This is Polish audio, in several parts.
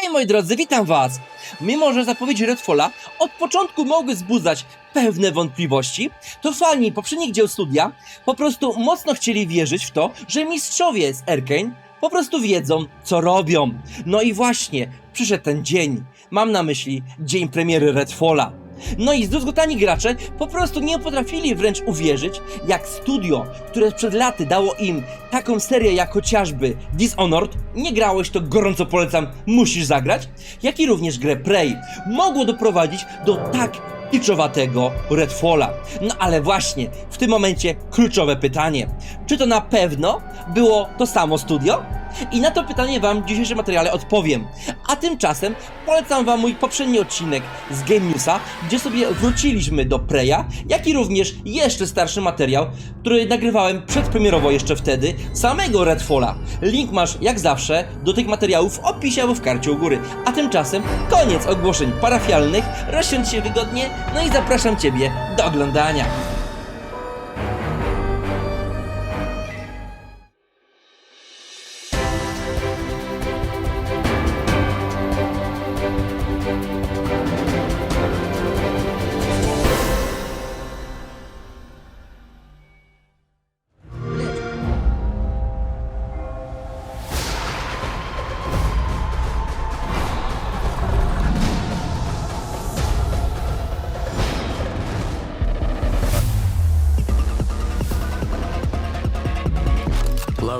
Hej moi drodzy, witam was! Mimo, że zapowiedzi Redfalla od początku mogły wzbudzać pewne wątpliwości, to fani poprzednich dzieł studia po prostu mocno chcieli wierzyć w to, że mistrzowie z Arkane po prostu wiedzą, co robią. No i właśnie, przyszedł ten dzień. Mam na myśli dzień premiery Redfalla. No i zdruzgotani gracze po prostu nie potrafili wręcz uwierzyć, jak studio, które przed laty dało im taką serię jak chociażby Dishonored, nie grałeś to gorąco polecam, musisz zagrać, jak i również grę Prey, mogło doprowadzić do tak kliczowatego Redfalla. No ale właśnie, w tym momencie kluczowe pytanie. Czy to na pewno było to samo studio? I na to pytanie Wam w dzisiejszym materiale odpowiem. A tymczasem polecam Wam mój poprzedni odcinek z Game Newsa, gdzie sobie wróciliśmy do Preya, jak i również jeszcze starszy materiał, który nagrywałem przedpremierowo jeszcze wtedy, samego Redfalla. Link masz jak zawsze do tych materiałów w opisie albo w karcie u góry. A tymczasem koniec ogłoszeń parafialnych, rozsiądź się wygodnie, no i zapraszam Ciebie do oglądania.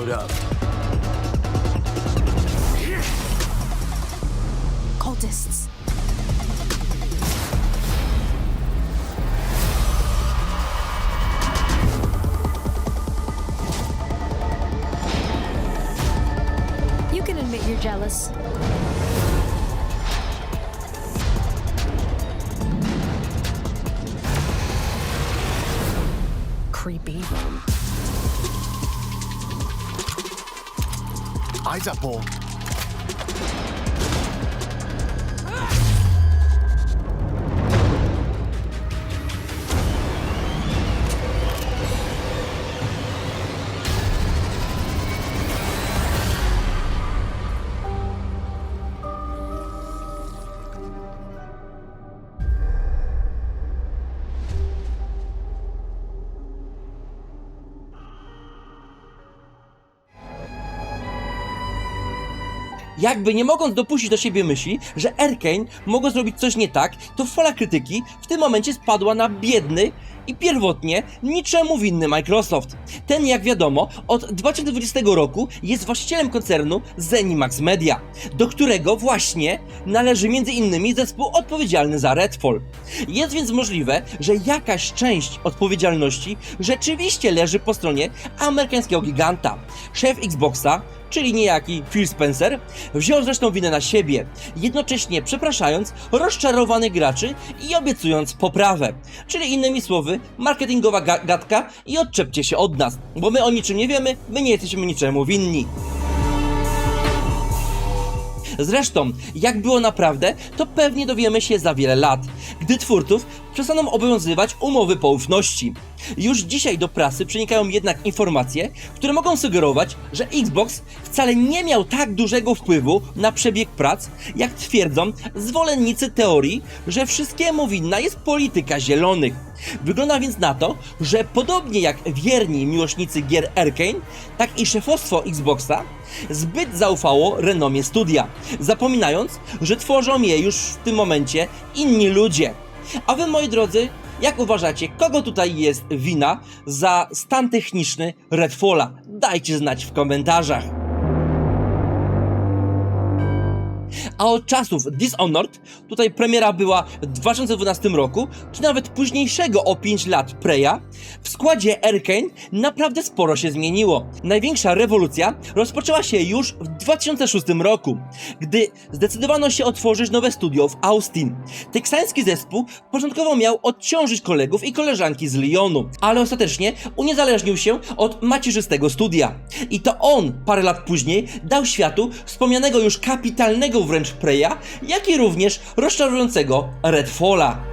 Load up. cultists. You can admit you're jealous. Creepy. eyes Jakby nie mogąc dopuścić do siebie myśli, że Arkane mogło zrobić coś nie tak, to fala krytyki w tym momencie spadła na biedny i pierwotnie niczemu winny Microsoft. Ten, jak wiadomo, od 2020 roku jest właścicielem koncernu Zenimax Media, do którego właśnie należy m.in. zespół odpowiedzialny za Redfall. Jest więc możliwe, że jakaś część odpowiedzialności rzeczywiście leży po stronie amerykańskiego giganta. Szef Xboxa czyli niejaki Phil Spencer, wziął zresztą winę na siebie, jednocześnie przepraszając rozczarowanych graczy i obiecując poprawę. Czyli innymi słowy, marketingowa ga gadka i odczepcie się od nas, bo my o niczym nie wiemy, my nie jesteśmy niczemu winni. Zresztą, jak było naprawdę, to pewnie dowiemy się za wiele lat, gdy twórców przestaną obowiązywać umowy poufności. Już dzisiaj do prasy przenikają jednak informacje, które mogą sugerować, że Xbox wcale nie miał tak dużego wpływu na przebieg prac, jak twierdzą zwolennicy teorii, że wszystkiemu winna jest polityka zielonych. Wygląda więc na to, że podobnie jak wierni miłośnicy gier Arkane, tak i szefostwo Xboxa zbyt zaufało renomie studia, zapominając, że tworzą je już w tym momencie inni ludzie. A wy, moi drodzy, jak uważacie, kogo tutaj jest wina za stan techniczny Redfalla? Dajcie znać w komentarzach. A od czasów Dishonored, tutaj premiera była w 2012 roku, czy nawet późniejszego o 5 lat Preya, w składzie Arkane naprawdę sporo się zmieniło. Największa rewolucja rozpoczęła się już w 2006 roku, gdy zdecydowano się otworzyć nowe studio w Austin. Teksański zespół początkowo miał odciążyć kolegów i koleżanki z Lyonu, ale ostatecznie uniezależnił się od macierzystego studia. I to on parę lat później dał światu wspomnianego już kapitalnego wręcz Preya, jak i również rozczarującego Redfalla.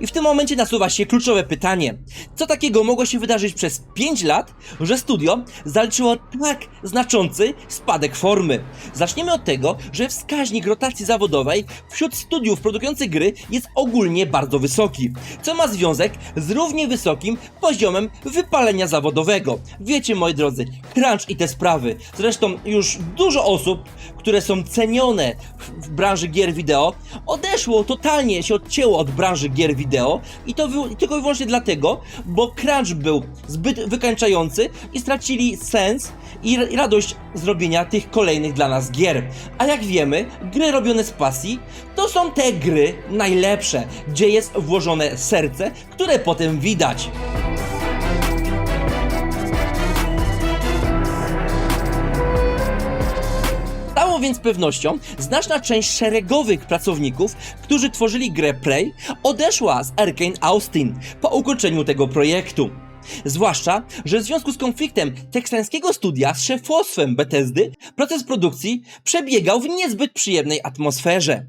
I w tym momencie nasuwa się kluczowe pytanie. Co takiego mogło się wydarzyć przez 5 lat, że studio zaliczyło tak znaczący spadek formy? Zaczniemy od tego, że wskaźnik rotacji zawodowej wśród studiów produkujących gry jest ogólnie bardzo wysoki, co ma związek z równie wysokim poziomem wypalenia zawodowego. Wiecie, moi drodzy, crunch i te sprawy. Zresztą już dużo osób, które są cenione w, branży gier wideo, odeszło, totalnie się odcięło od branży gier wideo i to wy, tylko i wyłącznie dlatego, bo crunch był zbyt wykańczający i stracili sens i i radość zrobienia tych kolejnych dla nas gier. A jak wiemy, gry robione z pasji to są te gry najlepsze, gdzie jest włożone serce, które potem widać. Więc pewnością znaczna część szeregowych pracowników, którzy tworzyli grę Prey, odeszła z Arkane Austin po ukończeniu tego projektu. Zwłaszcza, że w związku z konfliktem teksańskiego studia z szefostwem Bethesdy, proces produkcji przebiegał w niezbyt przyjemnej atmosferze.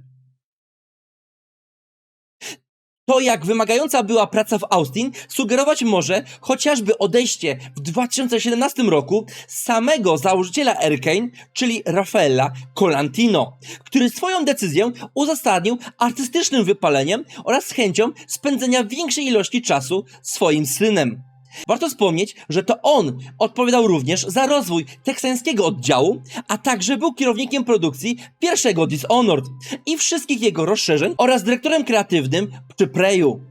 To, jak wymagająca była praca w Austin, sugerować może chociażby odejście w 2017 roku samego założyciela Arkane, czyli Rafaela Colantino, który swoją decyzję uzasadnił artystycznym wypaleniem oraz chęcią spędzenia większej ilości czasu swoim synem. Warto wspomnieć, że to on odpowiadał również za rozwój teksańskiego oddziału, a także był kierownikiem produkcji pierwszego Dishonored i wszystkich jego rozszerzeń oraz dyrektorem kreatywnym przy Preju.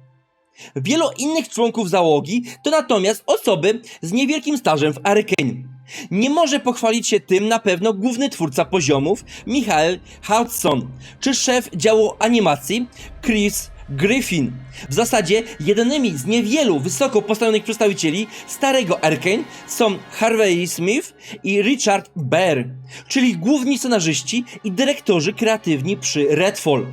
Wielu innych członków załogi to natomiast osoby z niewielkim stażem w Arkane. Nie może pochwalić się tym na pewno główny twórca poziomów Michael Hudson, czy szef działu animacji Chris Griffin. W zasadzie jedynymi z niewielu wysoko postawionych przedstawicieli starego Arkane są Harvey Smith i Richard Bear, czyli główni scenarzyści i dyrektorzy kreatywni przy Redfall.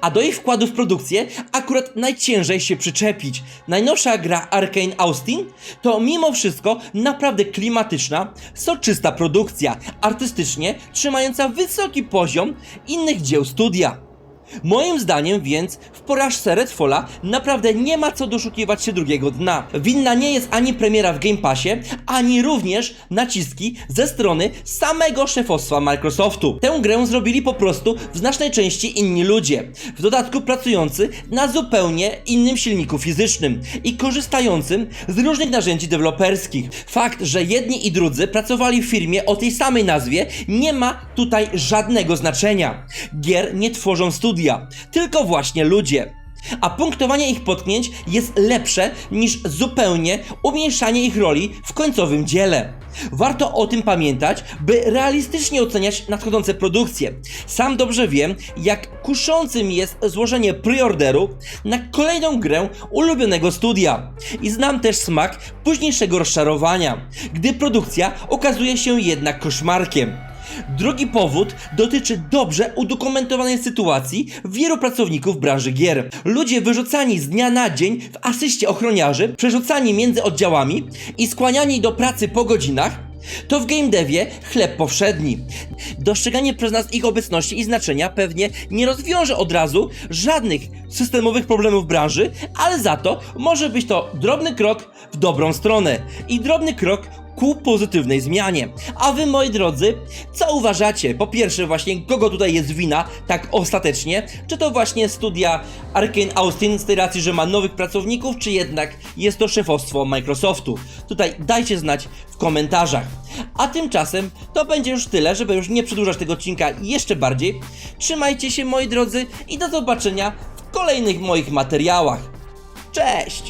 A do ich wkładu w produkcję akurat najciężej się przyczepić. Najnowsza gra Arkane Austin to mimo wszystko naprawdę klimatyczna, soczysta produkcja, artystycznie trzymająca wysoki poziom innych dzieł studia. Moim zdaniem więc w porażce Redfalla naprawdę nie ma co doszukiwać się drugiego dna. Winna nie jest ani premiera w Game Passie, ani również naciski ze strony samego szefostwa Microsoftu. Tę grę zrobili po prostu w znacznej części inni ludzie, w dodatku pracujący na zupełnie innym silniku fizycznym i korzystającym z różnych narzędzi deweloperskich. Fakt, że jedni i drudzy pracowali w firmie o tej samej nazwie nie ma tutaj żadnego znaczenia. Gier nie tworzą studia, tylko właśnie ludzie. A punktowanie ich potknięć jest lepsze niż zupełnie umniejszanie ich roli w końcowym dziele. Warto o tym pamiętać, by realistycznie oceniać nadchodzące produkcje. Sam dobrze wiem, jak kuszącym jest złożenie preorderu na kolejną grę ulubionego studia. I znam też smak późniejszego rozczarowania, gdy produkcja okazuje się jednak koszmarkiem. Drugi powód dotyczy dobrze udokumentowanej sytuacji wielu pracowników branży gier. Ludzie wyrzucani z dnia na dzień w asyście ochroniarzy, przerzucani między oddziałami i skłaniani do pracy po godzinach, to w game devie chleb powszedni. Dostrzeganie przez nas ich obecności i znaczenia pewnie nie rozwiąże od razu żadnych systemowych problemów branży, ale za to może być to drobny krok w dobrą stronę i drobny krok ku pozytywnej zmianie. A wy, moi drodzy, co uważacie? Po pierwsze, właśnie, kogo tutaj jest wina, tak ostatecznie? Czy to właśnie studia Arkane Austin z tej racji, że ma nowych pracowników, czy jednak jest to szefostwo Microsoftu? Tutaj dajcie znać w komentarzach. A tymczasem to będzie już tyle, żeby już nie przedłużać tego odcinka jeszcze bardziej. Trzymajcie się, moi drodzy, i do zobaczenia w kolejnych moich materiałach. Cześć!